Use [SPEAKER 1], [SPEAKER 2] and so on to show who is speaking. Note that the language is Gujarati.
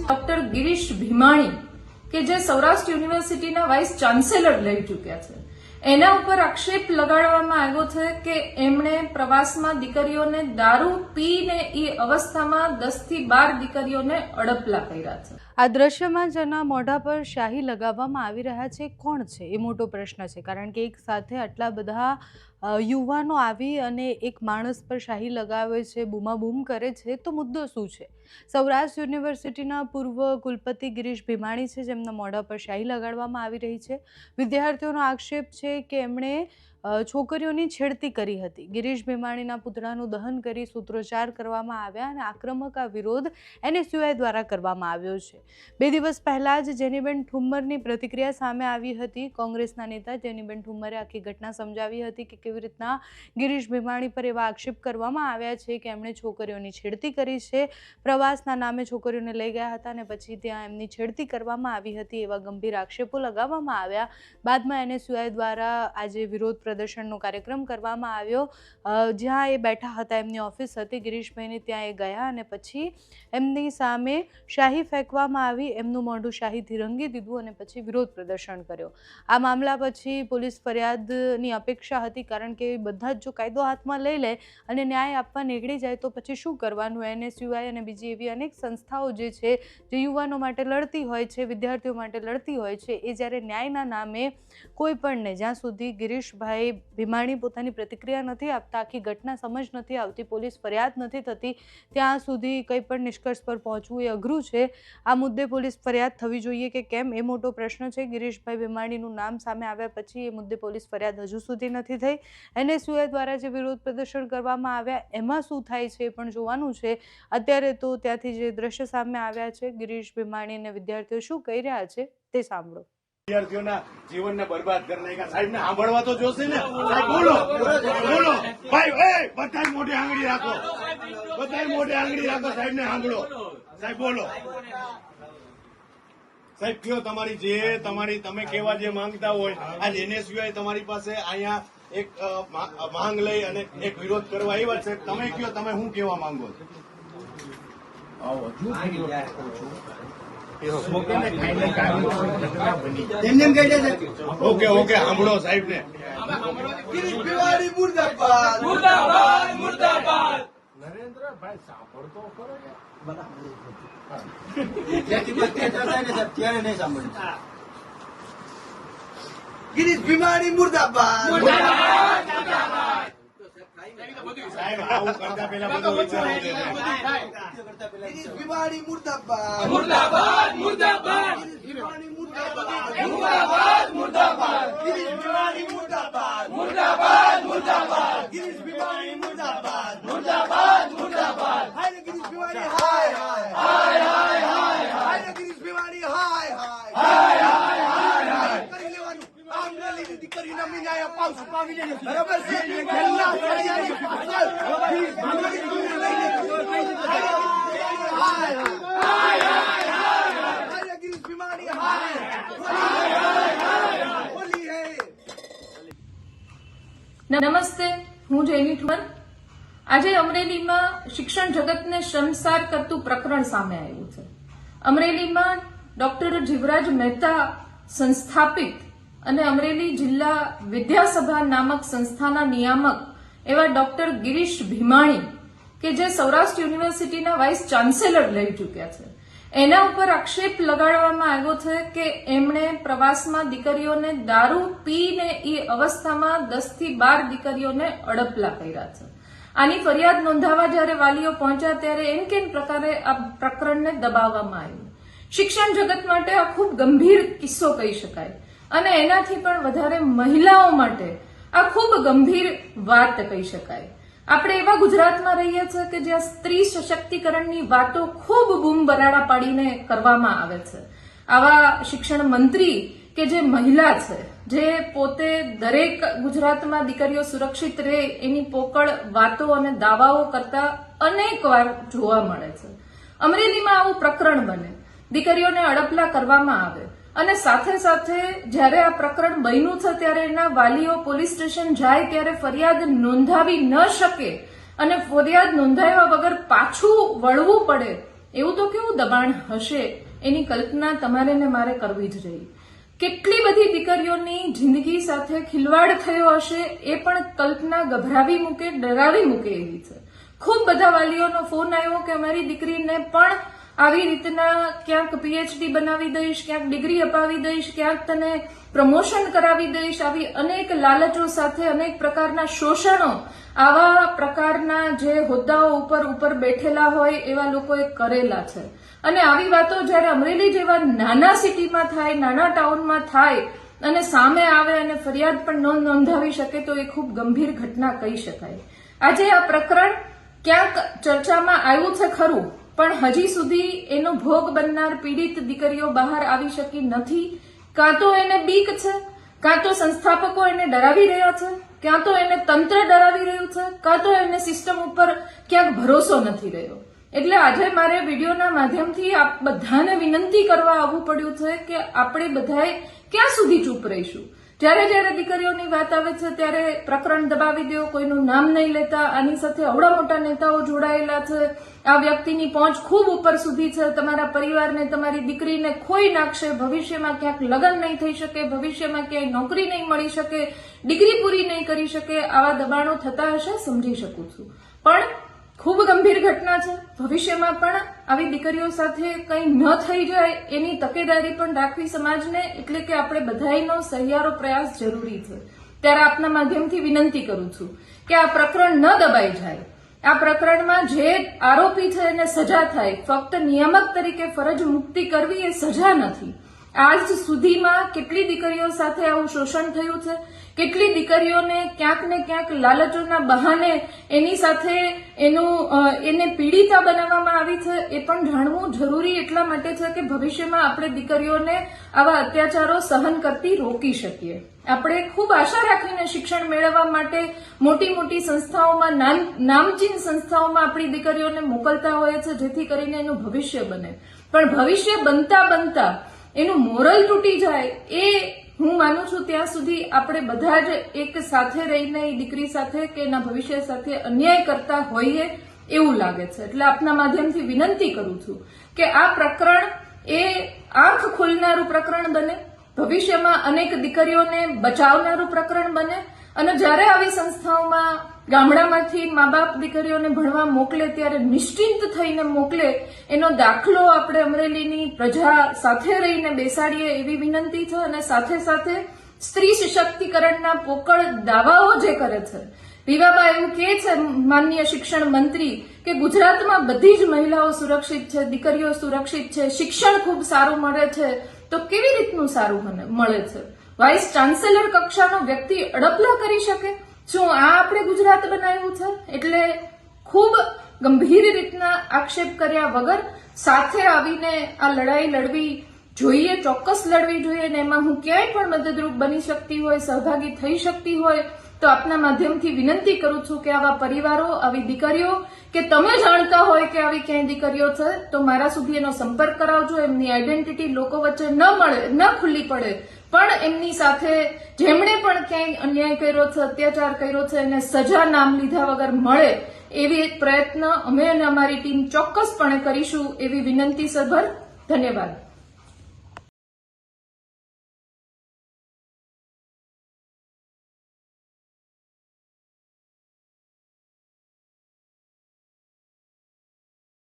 [SPEAKER 1] ડોક્ટર ગિરીશ ભીમાણી કે જે સૌરાષ્ટ્ર યુનિવર્સિટીના વાઇસ ચાન્સેલર લઈ ચૂક્યા છે. એના ઉપર આક્ષેપ લગાડવામાં આવ્યો છે કે એમણે પ્રવાસમાં દીકરીઓને દારૂ પીને એ અવસ્થામાં દસથી બાર દીકરીઓને અડપલા કર્યા છે.
[SPEAKER 2] આ દ્રશ્યમાં જેના મોઢા પર શાહી લગાવવામાં આવી રહ્યા છે, કોણ છે? એ મોટો પ્રશ્ન છે, કારણ કે એક સાથે આટલા બધા યુવાનો આવી અને એક માણસ પર શાહી લગાવે છે, બૂમાબૂમ કરે છે, તો મુદ્દો શું છે? સૌરાષ્ટ્ર યુનિવર્સિટીના પૂર્વ કુલપતિ ગિરીશ ભીમાણી છે, જેમના મોઢા પર શાહી લગાડવામાં આવી રહી છે. વિદ્યાર્થીઓનો આક્ષેપ છે કે એમણે છોકરીઓની છેડતી કરી હતી. ગિરીશ ભીમાણીના પુતળાનું દહન કરી સૂત્રોચ્ચાર કરવામાં આવ્યા અને આક્રમક આ વિરોધ એનએસયુઆઈ દ્વારા કરવામાં આવ્યો છે. બે દિવસ પહેલાં જ જેનીબેન ઠુમ્મરની પ્રતિક્રિયા સામે આવી હતી. કોંગ્રેસના નેતા જેનીબેન ઠુમ્મરે આખી ઘટના સમજાવી હતી કે કેવી રીતના ગિરીશ ભીમાણી પર એવા આક્ષેપ કરવામાં આવ્યા છે કે એમણે છોકરીઓની છેડતી કરી છે. પ્રવાસના નામે છોકરીઓને લઈ ગયા હતા અને પછી ત્યાં એમની છેડતી કરવામાં આવી હતી એવા ગંભીર આક્ષેપો લગાવવામાં આવ્યા. બાદમાં એનએસયુઆઈ દ્વારા આજે વિરોધ પ્રદર્શનનો કાર્યક્રમ કરવામાં આવ્યો. જ્યાં એ બેઠા હતા, એમની ઓફિસ હતી. ગિરીશભાઈની ત્યાં એ ગયા અને પછી એમની સામે શાહી ફેંકવામાં આવી. એમનું મોઢું શાહીથી રંગી દીધું અને પછી વિરોધ પ્રદર્શન કર્યો. આ મામલા પછી પોલીસ ફરિયાદની અપેક્ષા હતી કારણ કે બધા જ જો કાયદો હાથમાં લઈ લે અને ન્યાય આપવા નીકળી જાય તો પછી શું કરવાનું? એનએસયુઆઈ અને બીજી એવી અનેક સંસ્થાઓ જે છે, જે યુવાનો માટે લડતી હોય છે, વિદ્યાર્થીઓ માટે લડતી હોય છે, એ જ્યારે ન્યાયના નામે કોઈ પણને જ્યાં સુધી ગિરીશભાઈ ભીમાણી પોતાની પ્રતિક્રિયા નથી આપતા, આખી ઘટના સમજ નથી આવતી, પોલીસ ફરિયાદ નથી થતી, ત્યાં સુધી કંઈ પણ નિષ્કર્ષ પર પહોંચવું એ અઘરું છે. આ મુદ્દે પોલીસ ફરિયાદ થવી જોઈએ કે કેમ? એ મોટો પ્રશ્ન છે. ગિરીશભાઈ ભીમાણીનું નામ સામે આવ્યા પછી એ મુદ્દે પોલીસ ફરિયાદ હજુ સુધી નથી થઈ. એનએસયુએ દ્વારા જે વિરોધ પ્રદર્શન કરવામાં આવ્યા, એમાં શું થાય છે એ પણ જોવાનું છે. અત્યારે તો ત્યાંથી જે દ્રશ્ય સામે આવ્યા છે, ગિરીશ ભીમાણી અને વિદ્યાર્થીઓ શું કહી રહ્યા છે તે સાંભળો.
[SPEAKER 3] વિદ્યાર્થીઓના જીવનને બરબાદ કરી નાખ્યા. સાહેબને સાંભળવા તો જોશે ને? સાહેબ, બોલો. બોલો. ભાઈ, એ, બધાય મોઢે આંગળી રાખો. બધા મોઢે આંગળી રાખો, સાહેબને સાંભળો. સાહેબ, બોલો. સાહેબ, કયો તમારી જે, તમારી, તમે કેવા જે માંગતા હોય આજ એનએસયુઆઈ તમારી પાસે અહીંયા એક માંગ લઈ અને એક વિરોધ કરવા આવ્યા છે. તમે કયો, તમે હું કેવા માંગો
[SPEAKER 4] તેમને એમ કહી દે
[SPEAKER 3] ઓકે ઓકે સાંભળો સાહેબ ને
[SPEAKER 4] ગિરીશ ભીમાણી મુર્દાબાદ.
[SPEAKER 5] મુર્દાબાદ મુર્દાબાદ.
[SPEAKER 4] જ્યાંથી બધે ચર્ચા ને? સાહેબ ત્યારે નહીં સાંભળ્યું ગિરીશ ભીમાણી મુર્દાબાદ. મુર્દાબાદ
[SPEAKER 5] મુર્દાબાદ. મુર્દાબાદ
[SPEAKER 4] મુર્દાબાદ. હાય ગિરીશ ભીમાણી હાય હાય હાય હાય હાય ગિરીશ ભીમાણી હાય હાય હાય હાય કરી લેવાનું આંગળીની દીકરીના મીનાયા પાવસું પાવી લેજો બરાબર છે પહેલા ફળિયાની પાછળ ગિરીશ ભીમાણી તમને લઈને હાય હાય હાય ગિરીશ ભીમાણી હાય હોલી હે
[SPEAKER 1] નમસ્તે, હું જૈની ઠુમર. આજે અમરેલીમાં શિક્ષણ જગતને શ્રમસાર કરતું પ્રકરણ સામે આવ્યું છે. અમરેલીમાં ડોક્ટર જીવરાજ મહેતા સંસ્થાપિત અને અમરેલી જિલ્લા વિદ્યાસભા નામક સંસ્થાના નિયામક એવા ડોક્ટર ગિરીશ ભીમાણી કે જે સૌરાષ્ટ્ર યુનિવર્સિટીના વાઇસ ચાન્સેલર લઈ ચૂક્યા છે. એના ઉપર આક્ષેપ લગાડવામાં આવ્યો છે કે એમણે પ્રવાસમાં દીકરીઓને દારૂ પીને એ અવસ્થામાં દસથી બાર દીકરીઓને અડપલા કર્યા છે. આની ફરિયાદ નોંધાવા જ્યારે વાલીઓ પહોંચ્યા ત્યારે એમ કેમ પ્રકારે આ પ્રકરણને દબાવવામાં આવ્યું? શિક્ષણ જગત માટે આ ખૂબ ગંભીર કિસ્સો કહી શકાય. અને એનાથી પણ વધારે મહિલાઓ માટે આ ખૂબ ગંભીર વાત કહી શકાય. આપણે એવા ગુજરાતમાં રહીએ છીએ કે જ્યાં સ્ત્રી સશક્તિકરણની વાતો ખૂબ બૂમ બરાડા પાડીને કરવામાં આવે છે. આવા શિક્ષણ મંત્રી કે જે મહિલા છે, જે પોતે દરેક ગુજરાતમાં દીકરીઓ સુરક્ષિત રહે એની પોકળ વાતો અને દાવાઓ કરતા અનેક વાર જોવા મળે છે. અમરેલીમાં આવું પ્રકરણ બને. દીકરીઓને અડપલા કરવામાં આવે. અને સાથે સાથે જ્યારે આ પ્રકરણ બન્યું છે ત્યારે એના વાલીઓ પોલીસ સ્ટેશન જાય ત્યારે ફરિયાદ નોંધાવી ન શકે અને ફરિયાદ નોંધાવ્યા વગર પાછું વળવું પડે, એવું તો કેવું દબાણ હશે? એની કલ્પના તમારે ને મારે કરવી જ રહી. કેટલી બધી દીકરીઓની જિંદગી સાથે ખિલવાડ થયો હશે એ પણ કલ્પના ગભરાવી મૂકે, ડરાવી મૂકે એવી છે. ખૂબ બધા વાલીઓનો ફોન આવ્યો કે અમારી દીકરીને પણ આવી રીતના ક્યાંક પીએચડી બનાવી દઈશ, ક્યાંક ડિગ્રી અપાવી દઈશ, ક્યાંક તને પ્રમોશન કરાવી દઈશ, આવી અનેક લાલચો સાથે, અનેક પ્રકારના શોષણો, આવા પ્રકારના જે હોદ્દાઓ ઉપર ઉપર બેઠેલા હોય એવા લોકોએ કરેલા છે. અને આવી વાતો જ્યારે અમરેલી જેવા નાના સિટીમાં થાય, નાના ટાઉનમાં થાય, અને સામે આવે અને ફરિયાદ પણ ન નોંધાવી શકે તો એ ખૂબ ગંભીર ઘટના કહી શકાય. આજે આ પ્રકરણ ક્યાંક ચર્ચામાં આવ્યું છે ખરું. પણ હજી સુધી એનો ભોગ બનનાર પીડિત દીકરીઓ બહાર આવી શકી નથી. કાં તો એને બીક છે, કાં તો સંસ્થાપકો એને ડરાવી રહ્યા છે, ક્યાં તો એને તંત્ર ડરાવી રહ્યું છે, કાં તો એને સિસ્ટમ ઉપર ક્યાંક ભરોસો નથી રહ્યો. એટલે આજે મારે વિડીયોના માધ્યમથી આપ બધાને વિનંતી કરવા આવવું પડ્યું છે કે આપણે બધાએ ક્યાં સુધી ચૂપ રહીશું? જ્યારે જ્યારે દીકરીઓની વાત આવે છે, ત્યારે પ્રકરણ દબાવી દેવું, કોઈનું નામ નહીં લેતા, આની સાથે અવડા મોટા નેતાઓ જોડાયેલા છે. આ વ્યક્તિની પહોંચ ખૂબ ઉપર સુધી છે. તમારા પરિવારને, તમારી દીકરીને ખોઈ નાખશે. ભવિષ્યમાં ક્યાંક લગ્ન નહીં થઈ શકે, ભવિષ્યમાં ક્યાંય નોકરી નહીં મળી શકે, ડિગ્રી પૂરી નહીં કરી શકે, આવા દબાણો થતા હશે, સમજી શકું છું. પણ ખૂબ ગંભીર ઘટના છે. ભવિષ્યમાં પણ આવી દીકરીઓ સાથે કંઈ ન થઈ જાય એની તકેદારી પણ રાખવી સમાજને એટલે કે આપણે બધાનો સહિયારો પ્રયાસ જરૂરી છે. ત્યારે આપના માધ્યમથી વિનંતી કરું છું કે આ પ્રકરણ ન દબાઈ જાય. આ પ્રકરણમાં જે આરોપી છે એને સજા થાય. ફક્ત નિયામક તરીકે ફરજ મુક્તિ કરવી એ સજા નથી. આજ સુધીમાં કેટલી દીકરીઓ સાથે આવું શોષણ થયું છે? કેટલી દીકરીઓને ક્યાંક ને ક્યાંક લાલચોના બહાને એની સાથે એનું એને પીડિતા બનાવવામાં આવી છે એ પણ જાણવું જરૂરી એટલા માટે છે કે ભવિષ્યમાં આપણે દીકરીઓને આવા અત્યાચારો સહન કરતી રોકી શકીએ. આપણે ખૂબ આશા રાખીને શિક્ષણ મેળવવા માટે મોટી મોટી સંસ્થાઓમાં નામ- નામચીન સંસ્થાઓમાં આપણી દીકરીઓને મોકલતા હોય છે જેથી કરીને એનું ભવિષ્ય બને. પણ ભવિષ્ય બનતા બનતા એનું મોરલ તૂટી જાય એ હું માનું છું ત્યાં સુધી આપણે બધા જ એક સાથે રહીને એ દીકરી સાથે કે એના ભવિષ્ય સાથે અન્યાય કરતા હોઈએ એવું લાગે છે. એટલે આપના માધ્યમથી વિનંતી કરું છું કે આ પ્રકરણ એ આંખ ખોલનારું પ્રકરણ બને, ભવિષ્યમાં અનેક દીકરીઓને બચાવનારું પ્રકરણ બને અને જ્યારે આવી સંસ્થાઓમાં ગામડામાંથી મા બાપ દીકરીઓને ભણવા મોકલે ત્યારે નિશ્ચિંત થઈને મોકલે, એનો દાખલો આપણે અમરેલીની પ્રજા સાથે રહીને બેસાડીએ એવી વિનંતી છે અને સાથે સાથે સ્ત્રી સશક્તિકરણના પોકળ દાવાઓ જે કરે છે. રીવાબા એવું કહે છે, માનનીય શિક્ષણ મંત્રી, કે ગુજરાતમાં બધી જ મહિલાઓ સુરક્ષિત છે, દીકરીઓ સુરક્ષિત છે, શિક્ષણ ખૂબ સારું મળે છે. તો કેવી રીતનું સારું મળે છે? વાઇસ ચાન્સેલર કક્ષાનો વ્યક્તિ અડપલા કરી શકે? શું આ આપણે ગુજરાત બનાવ્યું છે, એટલે ખૂબ ગંભીર રીતના આક્ષેપ કર્યા વગર સાથે આવીને આ લડાઈ લડવી જોઈએ, ચોક્કસ લડવી જોઈએ અને એમાં હું ક્યાંય પણ મદદરૂપ બની શકતી હોય, સહભાગી થઈ શકતી હોય, તો આપના માધ્યમથી વિનંતી કરું છું કે આવા પરિવારો, આવી દીકરીઓ, કે તમે જાણતા હોય કે આવી ક્યાંય દીકરીઓ છે, તો મારા સુધી એનો સંપર્ક કરાવજો, એમની આઈડેન્ટિટી લોકો વચ્ચે ન મળે, ન ખુલ્લી પડે પણ એમની સાથે જેમણે પણ ક્યાંય અન્યાય કર્યો છે, અત્યાચાર કર્યો છે એને સજા નામ લીધા વગર મળે એવી એક પ્રયત્ન અમે અને અમારી ટીમ ચોક્કસપણે કરીશું એવી વિનંતી સભર ધન્યવાદ.